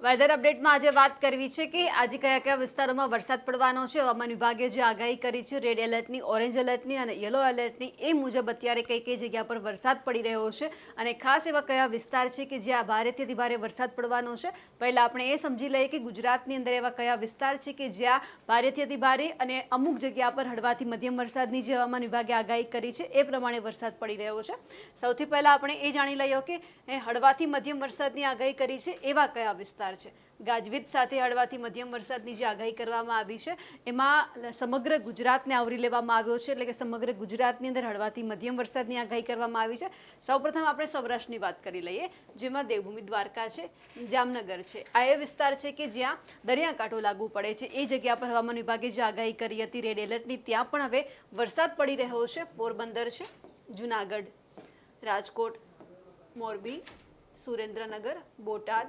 Weather અપડેટમાં આજે વાત કરવી છે કે આજે કયા કયા વિસ્તારોમાં વરસાદ પડવાનો છે, હવામાન વિભાગે જે આગાહી કરી છે, રેડ એલર્ટની, ઓરેન્જ એલર્ટની અને યલો એલર્ટની, એ મુજબ અત્યારે કઈ કઈ જગ્યા પર વરસાદ પડી રહ્યો છે અને ખાસ એવા કયા વિસ્તાર છે કે જ્યાં ભારેથી અતિ ભારે વરસાદ પડવાનો છે. પહેલાં આપણે એ સમજી લઈએ કે ગુજરાતની અંદર એવા કયા વિસ્તાર છે કે જ્યાં ભારેથી અતિ ભારે અને અમુક જગ્યા પર હળવાથી મધ્યમ વરસાદની જે હવામાન વિભાગે આગાહી કરી છે, એ પ્રમાણે વરસાદ પડી રહ્યો છે. સૌથી પહેલાં આપણે એ જાણી લઈએ કે હળવાથી મધ્યમ વરસાદની આગાહી કરી છે એવા કયા વિસ્તાર છે. ગાજવીજ સાથે હળવાથી મધ્યમ વરસાદની જે આગાહી કરવામાં આવી છે, એમાં સમગ્ર ગુજરાતને આવરી લેવામાં આવ્યો છે, એટલે કે સમગ્ર ગુજરાતની અંદર હળવાથી મધ્યમ વરસાદની આગાહી કરવામાં આવી છે. સૌપ્રથમ આપણે સૌરાષ્ટ્રની વાત કરી લઈએ, જેમાં દેવભૂમિ દ્વારકા છે, જામનગર છે. આ એ વિસ્તાર છે કે જ્યાં દરિયાકાંઠો લાગુ પડે છે. એ જગ્યા પર હવામાન વિભાગે જે આગાહી કરી હતી, રેડ એલર્ટની, ત્યાં પણ હવે વરસાદ પડી રહ્યો છે. પોરબંદર છે, જુનાગઢ, રાજકોટ, મોરબી, સુરેન્દ્રનગર, બોટાદ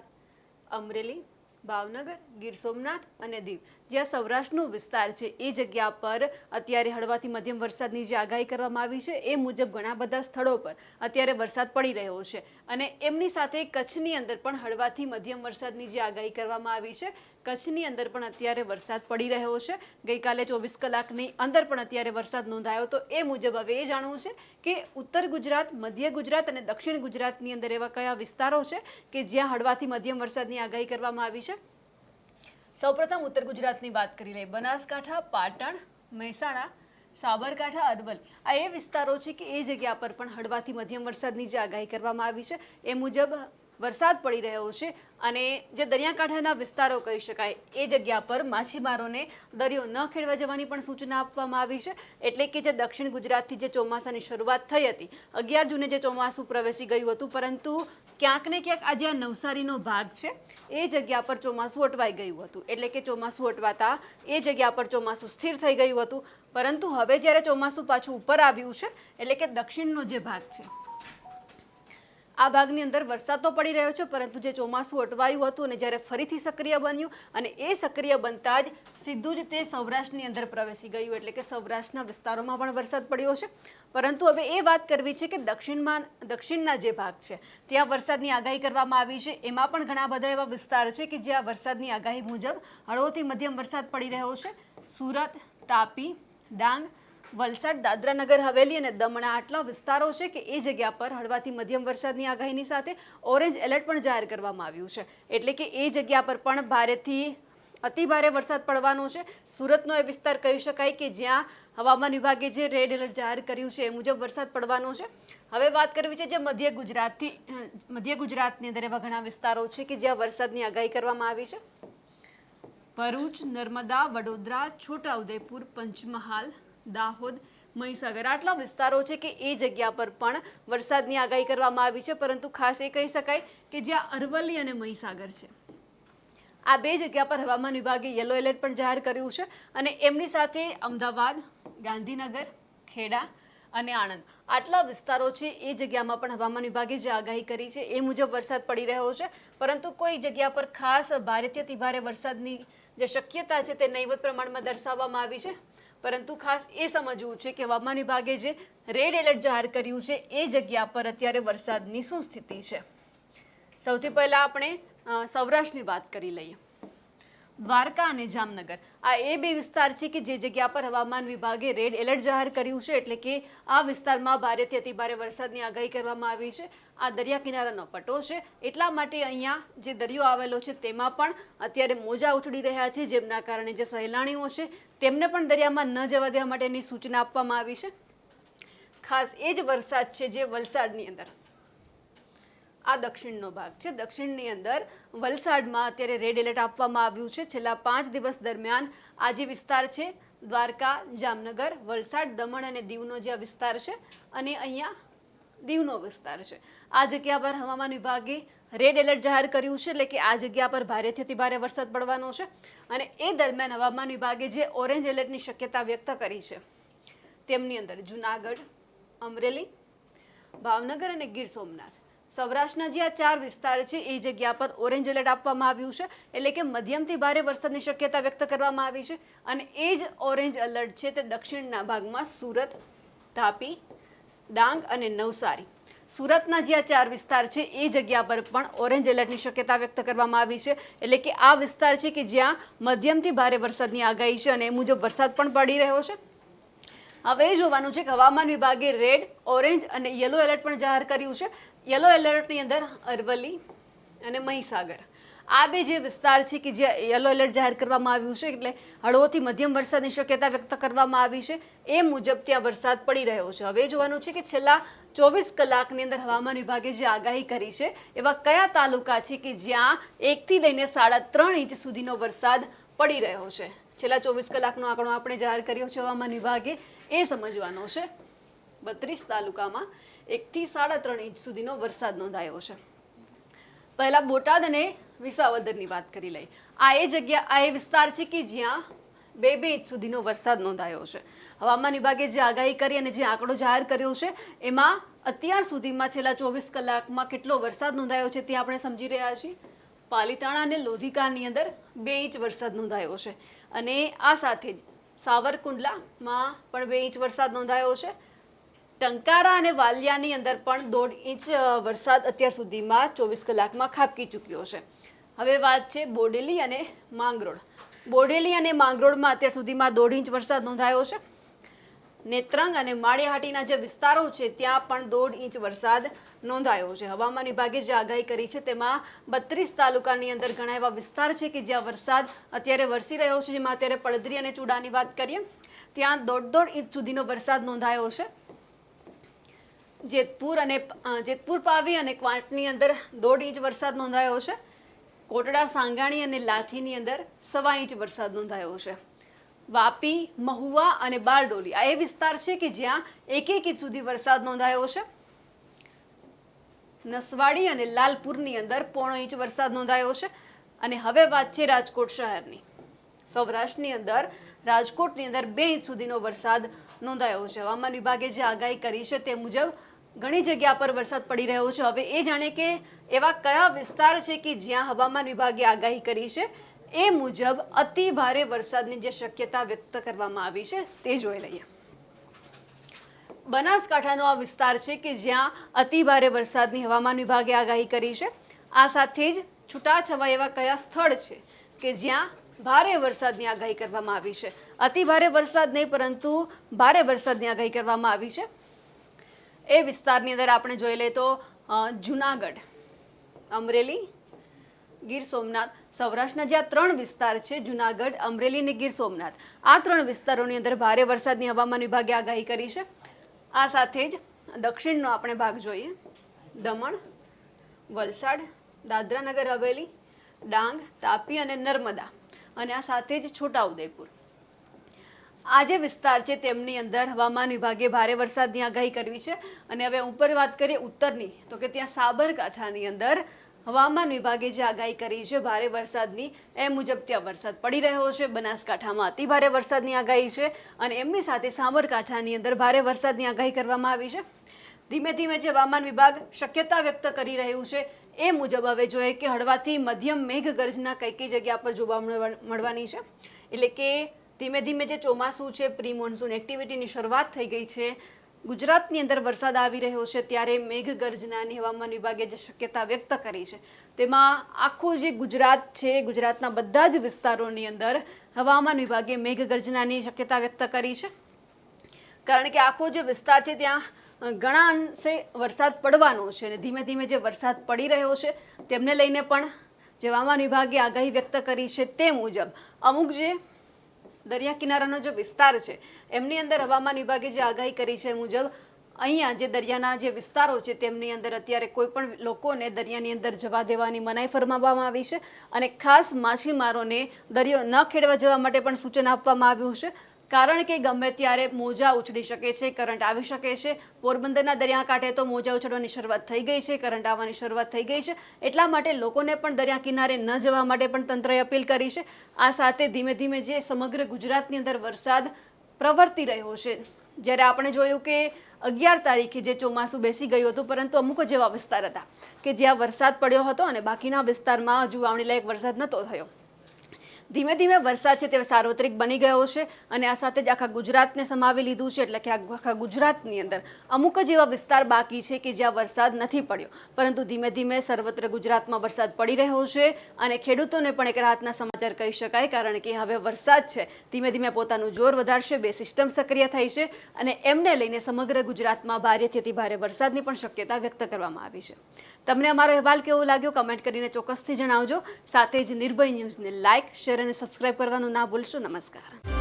અમરેલી ભાવનગર ગીર સોમનાથ અને દીવ. જ્યાં સૌરાષ્ટ્રનો વિસ્તાર છે, એ જગ્યા પર અત્યારે હળવાથી મધ્યમ વરસાદની જે આગાહી કરવામાં આવી છે, એ મુજબ ઘણા બધા સ્થળો પર અત્યારે વરસાદ પડી રહ્યો છે. અને એમની સાથે કચ્છની અંદર પણ હળવાથી મધ્યમ વરસાદની જે આગાહી કરવામાં આવી છે, કચ્છની અંદર પણ અત્યારે વરસાદ પડી રહ્યો છે. ગઈકાલે ચોવીસ કલાકની અંદર પણ અત્યારે વરસાદ નોંધાયો, તો એ મુજબ હવે એ જાણવું છે કે ઉત્તર ગુજરાત, મધ્ય ગુજરાત અને દક્ષિણ ગુજરાતની અંદર એવા કયા વિસ્તારો છે કે જ્યાં હળવાથી મધ્યમ વરસાદની આગાહી કરવામાં આવી છે? સૌપ્રથમ ઉત્તર ગુજરાતની વાત કરી લઈએ. બનાસકાંઠા, પાટણ, મહેસાણા, સાબરકાંઠા અરવલ આ એ વિસ્તારો છે કે એ જગ્યા પર પણ હળવાથી મધ્યમ વરસાદની જે આગાહી કરવામાં આવી છે. એ મુજબ વરસાદ પડી રહ્યો છે અને જે દરિયાકાંઠાના વિસ્તારો કહી શકાય, એ જગ્યા પર માછીમારોને દરિયો ન ખેડવા જવાની પણ સૂચના આપવામાં આવી છે. એટલે કે જે દક્ષિણ ગુજરાતથી જે ચોમાસાની શરૂઆત થઈ હતી, અગિયાર જૂને જે ચોમાસું પ્રવેશી ગયું હતું, પરંતુ ક્યાંક ને ક્યાંક આજે આ નવસારીનો ભાગ છે, એ જગ્યા પર ચોમાસું અટવાઈ ગયું હતું. એટલે કે ચોમાસું અટવાતા એ જગ્યા પર ચોમાસું સ્થિર થઈ ગયું હતું. પરંતુ હવે જ્યારે ચોમાસું પાછું ઉપર આવ્યું છે, એટલે કે દક્ષિણનો જે ભાગ છે આ ભાગની અંદર વરસાદ તો પડી રહ્યો છે, પરંતુ જે ચોમાસું અટવાયું હતું અને જ્યારે ફરીથી સક્રિય બન્યું અને એ સક્રિય બનતા જ સીધું જ તે સૌરાષ્ટ્રની અંદર પ્રવેશી ગયું, એટલે કે સૌરાષ્ટ્રના વિસ્તારોમાં પણ વરસાદ પડ્યો છે. પરંતુ હવે એ વાત કરવી છે કે દક્ષિણમાં, દક્ષિણના જે ભાગ છે, ત્યાં વરસાદની આગાહી કરવામાં આવી છે. એમાં પણ ઘણા બધા એવા વિસ્તાર છે કે જ્યાં વરસાદની આગાહી મુજબ હળવોથી મધ્યમ વરસાદ પડી રહ્યો છે. સુરત, તાપી, ડાંગ વલસાડ દાદરાનગર હવેલી અને દમણ આટલા વિસ્તારો છે કે એ જગ્યા પર હળવાથી મધ્યમ વરસાદની આગાહીની સાથે ઓરેન્જ એલર્ટ પણ જાહેર કરવામાં આવ્યું છે. એટલે કે એ જગ્યા પર પણ ભારેથી અતિ ભારે વરસાદ પડવાનો છે. સુરતનો એ વિસ્તાર કહી શકાય કે જ્યાં હવામાન વિભાગે જે રેડ એલર્ટ જાહેર કર્યું છે એ મુજબ વરસાદ પડવાનો છે. હવે વાત કરવી છે જે મધ્ય ગુજરાતથી મધ્ય ગુજરાતની અંદર એવા ઘણા વિસ્તારો છે કે જ્યાં વરસાદની આગાહી કરવામાં આવી છે. ભરૂચ, નર્મદા, વડોદરા, છોટાઉદેપુર, પંચમહાલ દાહોદ, મહીસાગર. આટલા વિસ્તારો છે કે એ જગ્યા પર પણ વરસાદની આગાહી કરવામાં આવી છે, પરંતુ ખાસ એ કહી શકાય કે જ્યાં અરવલ્લી અને મહીસાગર છે. આ બે જગ્યા પર હવામાન વિભાગે યલો એલર્ટ પણ જાહેર કર્યું છે અને એમની સાથે અમદાવાદ, ગાંધીનગર, ખેડા અને આણંદ. આટલા વિસ્તારો છે એ જગ્યામાં પણ હવામાન વિભાગે જે આગાહી કરી છે એ મુજબ વરસાદ પડી રહ્યો છે, પરંતુ કોઈ જગ્યા પર ખાસ ભારેથી અતિભારે વરસાદની જે શક્યતા છે તે નહીવત પ્રમાણમાં દર્શાવવામાં આવી છે. પરંતુ ખાસ એ સમજવું છે કે હવામાન વિભાગે જે રેડ એલર્ટ જાહેર કર્યું છે, એ જગ્યા પર અત્યારે વરસાદની શું સ્થિતિ છે? સૌથી પહેલાં આપણે સૌરાષ્ટ્રની વાત કરી લઈએ. દ્વારકા અને જામનગર. આ એ બે વિસ્તાર છે કે જે જગ્યા પર હવામાન વિભાગે રેડ એલર્ટ જાહેર કર્યું છે, એટલે કે આ વિસ્તારમાં ભારેથી અતિ ભારે વરસાદની આગાહી કરવામાં આવી છે. આ દરિયા કિનારાનો પટ્ટો છે. એટલા માટે અહીંયા જે દરિયો આવેલો છે, તેમાં પણ અત્યારે મોજા ઉછળી રહ્યા છે, જેમના કારણે જે સહેલાણીઓ છે, તેમને પણ દરિયામાં ન જવા દેવા માટેની સૂચના આપવામાં આવી છે. ખાસ એ જ વરસાદ છે જે વલસાડની અંદર. આ દક્ષિણનો ભાગ છે. દક્ષિણની અંદર વલસાડમાં અત્યારે રેડ એલર્ટ આપવામાં આવ્યું છે. છેલ્લા પાંચ દિવસ દરમિયાન આ જે વિસ્તાર છે, દ્વારકા, જામનગર, વલસાડ, દમણ અને દીવનો જે આ વિસ્તાર છે અને અહીંયા દીવનો વિસ્તાર છે. આ જગ્યા પર હવામાન વિભાગે રેડ એલર્ટ જાહેર કર્યું છે એટલે કે આ જગ્યા પર ભારેથી અતિ ભારે વરસાદ પડવાનો છે અને એ દરમિયાન હવામાન વિભાગે જે ઓરેન્જ એલર્ટની શક્યતા વ્યક્ત કરી છે, તેમની અંદર જુનાગઢ, અમરેલી, ભાવનગર અને ગીર સોમનાથ. સૌરાષ્ટ્રના જે આ ચાર વિસ્તાર છે, એ જગ્યા પર ઓરેન્જ એલર્ટ આપવામાં આવ્યું છે. એટલે કે મધ્યમથી ભારે વરસાદની શક્યતા વ્યક્ત કરવામાં આવી છે. અને એ જ ઓરેન્જ એલર્ટ છે તે દક્ષિણના ભાગમાં સુરત, તાપી, ડાંગ અને નવસારી. સુરતના જે આ ચાર વિસ્તાર છે, એ જગ્યા પર પણ ઓરેન્જ એલર્ટની શક્યતા વ્યક્ત કરવામાં આવી છે. એટલે કે આ વિસ્તાર છે કે જ્યાં મધ્યમથી ભારે વરસાદની આગાહી છે અને એ મુજબ વરસાદ પણ પડી રહ્યો છે. હવે જોવાનું છે કે હવામાન વિભાગે રેડ, ઓરેન્જ અને યલો એલર્ટ પણ જાહેર કર્યું છે. યલો એલર્ટની અંદર અરવલ્લી અને મહીસાગર. આ બે જે વિસ્તાર છે કે જે યલો એલર્ટ જાહેર કરવામાં આવ્યું છે, એટલે હળવોથી મધ્યમ વરસાદની શક્યતા વ્યક્ત કરવામાં આવી છે. એ મુજબ ત્યાં વરસાદ પડી રહ્યો છે. હવે જોવાનું છે કે છેલ્લા ચોવીસ કલાકની અંદર હવામાન વિભાગે જે આગાહી કરી છે, એવા કયા તાલુકા છે કે જ્યાં એકથી લઈને સાડા ત્રણ ઇંચ સુધીનો વરસાદ પડી રહ્યો છે? છેલ્લા ચોવીસ કલાકનો આંકડો આપણે જાહેર કર્યો છે હવામાન વિભાગે. એ સમજવાનો છે. બત્રીસ તાલુકામાં એકથી સાડા ત્રણ ઇંચ સુધીનો વરસાદ નોંધાયો છે. પહેલાં બોટાદ અને વિસાવદરની વાત કરી લઈ. આ એ જગ્યા, આ એ વિસ્તાર છે કે જ્યાં બે બે ઇંચ સુધીનો વરસાદ નોંધાયો છે. હવામાન વિભાગે જે આગાહી કરી અને જે આંકડો જાહેર કર્યો છે, એમાં અત્યાર સુધીમાં છેલ્લા ચોવીસ કલાકમાં કેટલો વરસાદ નોંધાયો છે તે આપણે સમજી રહ્યા છીએ. પાલીતાણા અને લોધિકાની અંદર બે ઇંચ વરસાદ નોંધાયો છે. અને આ સાથે જ સાવરકુંડલામાં પણ બે ઇંચ વરસાદ નોંધાયો છે. ટંકારા અને વાલિયાની અંદર પણ દોઢ ઇંચ વરસાદ અત્યાર સુધીમાં ચોવીસ કલાકમાં ખાબકી ચૂક્યો છે. હવે વાત છે બોડેલી અને માંગરોળ. બોડેલી અને માંગરોળમાં અત્યાર સુધીમાં દોઢ ઇંચ વરસાદ નોંધાયો છે. નેત્રંગ અને માળિયાહાટીના જે વિસ્તારો છે, ત્યાં પણ દોઢ ઇંચ વરસાદ નોંધાયો છે. હવામાન વિભાગે જે આગાહી કરી છે તેમાં બત્રીસ તાલુકાની અંદર ઘણા એવા વિસ્તાર છે કે જ્યાં વરસાદ અત્યારે વરસી રહ્યો છે, જેમાં અત્યારે પડદરી અને ચૂડાની વાત કરીએ, ત્યાં દોઢ દોઢ ઇંચ સુધીનો વરસાદ નોંધાયો છે. જેતપુર અને જેતપુર પાવી અને ક્વાંટની અંદર દોઢ ઇંચ વરસાદ નોંધાયો છે. કોટડા, સાંગાણી અને લાઠીની અંદર સવા ઇંચ વરસાદ નોંધાયો છે. વાપી, મહુવા અને બારડોલી આ એ વિસ્તાર છે કે જ્યાં એક એક ઇંચ સુધી વરસાદ નોંધાયો છે. નસવાડી અને લાલપુરની અંદર પોણો ઇંચ વરસાદ નોંધાયો છે. અને હવે વાત છે રાજકોટ શહેરની. સૌરાષ્ટ્રની અંદર, રાજકોટની અંદર બે ઇંચ સુધીનો વરસાદ નોંધાયો છે. હવામાન વિભાગે જે આગાહી કરી છે તે મુજબ ઘણી જગ્યા પર વરસાદ પડી રહ્યો છે. હવે એ જાણે કે એવા કયા વિસ્તાર છે કે જ્યાં હવામાન વિભાગે આગાહી કરી છે? એ મુજબ અતિ ભારે વરસાદની જે શક્યતા વ્યક્ત કરવામાં આવી છે તે જોઈ લઈએ. બનાસકાંઠાનો આ વિસ્તાર છે કે જ્યાં અતિ ભારે વરસાદની હવામાન વિભાગે આગાહી કરી છે. આ સાથે જ છૂટાછવાયા એવા કયા સ્થળ છે કે જ્યાં ભારે વરસાદની આગાહી કરવામાં આવી છે? અતિ ભારે વરસાદ નહીં, પરંતુ ભારે વરસાદની આગાહી કરવામાં આવી છે. એ વિસ્તારની અંદર આપણે જોઈ લઈએ તો જુનાગઢ, અમરેલી, ગીર સોમનાથ, સૌરાષ્ટ્રના જે આ ત્રણ વિસ્તાર છે, જુનાગઢ, અમરેલી અને ગીર સોમનાથ, આ ત્રણ વિસ્તારોની અંદર ભારે વરસાદની હવામાન વિભાગે આગાહી કરી છે. આ સાથે જ દક્ષિણનો આપણે ભાગ જોઈએ. દમણ, વલસાડ, દાદરાનગર, હવેલી, ડાંગ, તાપી અને નર્મદા. અને આ સાથે જ છોટાઉદેપુર. આ જે વિસ્તાર છે તેમની અંદર હવામાન વિભાગે ભારે વરસાદની આગાહી કરવી છે. અને હવે ઉપર વાત કરીએ ઉત્તરની. તો કે ત્યાં સાબરકાંઠાની અંદર હવામાન વિભાગે જે આગાહી કરી છે, ભારે વરસાદની, એ મુજબ ત્યાં વરસાદ પડી રહ્યો છે. બનાસકાંઠામાં અતિ ભારે વરસાદની આગાહી છે અને એમની સાથે સાબરકાંઠાની અંદર ભારે વરસાદની આગાહી કરવામાં આવી છે. ધીમે ધીમે જે હવામાન વિભાગ શક્યતા વ્યક્ત કરી રહ્યું છે, એ મુજબ હવે જોઈએ કે હળવાથી મધ્યમ મેઘગર્જના કઈ કઈ જગ્યા પર જોવા મળવા- મળવાની છે. એટલે કે ધીમે ધીમે જે ચોમાસું છે પ્રી મોન્સૂન એક્ટિવિટીની શરૂઆત થઈ ગઈ છે ગુજરાતની અંદર વરસાદ આવી રહ્યો છે ત્યારે મેઘગર્જનાની હવામાન વિભાગે જે શક્યતા વ્યક્ત કરી છે, તેમાં આખું જે ગુજરાત છે, ગુજરાતના બધા જ વિસ્તારોની અંદર હવામાન વિભાગે મેઘગર્જનાની શક્યતા વ્યક્ત કરી છે. કારણ કે આખો જે વિસ્તાર છે ત્યાં ઘણા અંશે વરસાદ પડવાનો છે અને ધીમે ધીમે જે વરસાદ પડી રહ્યો છે તેમને લઈને પણ જે હવામાન વિભાગે આગાહી વ્યક્ત કરી છે તે મુજબ અમુક જે દરિયા કિનારાનો જે વિસ્તાર છે, એમની અંદર હવામાન વિભાગે જે આગાહી કરી છે મુજબ, અહીંયા જે દરિયાના જે વિસ્તારો છે, તેમની અંદર અત્યારે કોઈ પણ લોકોને દરિયાની અંદર જવા દેવાની મનાઈ ફરમાવવામાં આવી છે અને ખાસ માછીમારોને દરિયો ન ખેડવા જવા માટે પણ સૂચન આપવામાં આવ્યું છે. કારણ કે ગમે ત્યારે મોજા ઉછળી શકે છે, કરંટ આવી શકે છે. પોરબંદરના દરિયાકાંઠે તો મોજા ઉછળવાની શરૂઆત થઈ ગઈ છે, કરંટ આવવાની શરૂઆત થઈ ગઈ છે. એટલા માટે લોકોને પણ દરિયા કિનારે ન જવા માટે પણ તંત્રએ અપીલ કરી છે. આ સાથે ધીમે ધીમે જે સમગ્ર ગુજરાતની અંદર વરસાદ પ્રવર્તી રહ્યો છે. જ્યારે આપણે જોયું કે અગિયાર તારીખે જે ચોમાસું બેસી ગયું હતું, પરંતુ અમુક જ એવા વિસ્તાર હતા કે જ્યાં વરસાદ પડ્યો હતો અને બાકીના વિસ્તારમાં હજુ વાવણી લાયક વરસાદ નહોતો થયો. ધીમે ધીમે વરસાદ છે તે સાર્વત્રિક બની ગયો છે અને આ સાથે જ આખા ગુજરાતને સમાવી લીધું છે એટલે કે આખા ગુજરાતની અંદર અમુક જ એવા વિસ્તાર બાકી છે કે જ્યાં વરસાદ નથી પડ્યો. પરંતુ ધીમે ધીમે સર્વત્ર ગુજરાતમાં વરસાદ પડી રહ્યો છે અને ખેડૂતોને પણ એક રાહતના સમાચાર કહી શકાય કારણ કે હવે વરસાદ છે. ધીમે ધીમે પોતાનું જોર વધારશે, બે સિસ્ટમ સક્રિય થઈ છે અને એમને લઈને સમગ્ર ગુજરાતમાં ભારેથી અતિ ભારે વરસાદની પણ શક્યતા વ્યક્ત કરવામાં આવી છે. તમને અમારો અહેવાલ કેવો લાગ્યો? કમેન્ટ કરીને ચોક્કસથી જણાવજો. સાથે જ નિર્ભય ન્યૂઝને લાઇક શેર અને સબસ્ક્રાઇબ કરવાનું ના ભૂલશો. નમસ્કાર.